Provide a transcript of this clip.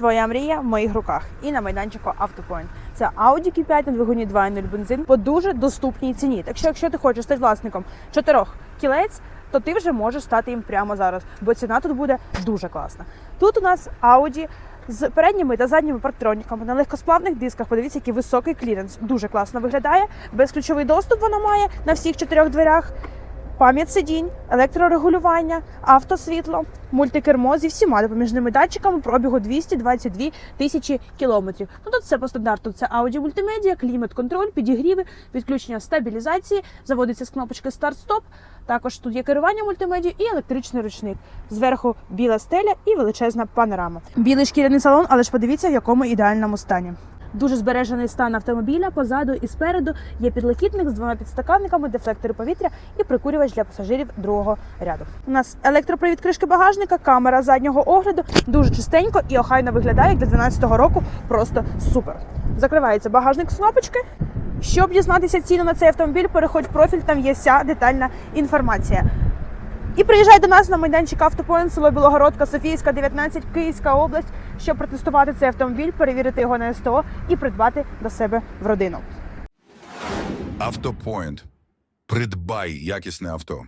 Твоя мрія в моїх руках і на майданчику Автопоінт. Це Audi Q5 на двигуні 2.0 бензин по дуже доступній ціні. Так що, якщо ти хочеш стати власником чотирьох кілець, то ти вже можеш стати їм прямо зараз, бо ціна тут буде дуже класна. Тут у нас Audi з передніми та задніми парктроніками на легкосплавних дисках. Подивіться, який високий кліренс. Дуже класно виглядає. Безключовий доступ вона має на всіх чотирьох дверях. Пам'ять сидінь, електрорегулювання, автосвітло, мультикермо зі всіма допоміжними датчиками пробігу 222 тисячі кілометрів. Ну тут все по стандарту. Це аудіо мультимедіа, клімат-контроль, підігріви, підключення стабілізації, заводиться з кнопочки старт-стоп. Також тут є керування мультимедіа і електричний ручник. Зверху біла стеля і величезна панорама. Білий шкіряний салон, але ж подивіться, в якому ідеальному стані. Дуже збережений стан автомобіля позаду і спереду є підлокітник з двома підстаканниками, дефлектори повітря і прикурювач для пасажирів другого ряду. У нас електропривід кришки багажника, камера заднього огляду, дуже чистенько і охайно виглядає для 12-го року. Просто супер. Закривається багажник з кнопочки. Щоб дізнатися ціну на цей автомобіль, переходь в профіль, там є вся детальна інформація. І приїжджай до нас на майданчик автопоїн село Білогородка, Софійська, 19, Київська область, щоб протестувати цей автомобіль, перевірити його на СТО і придбати до себе в родину. Автопоінт. Придбай якісне авто.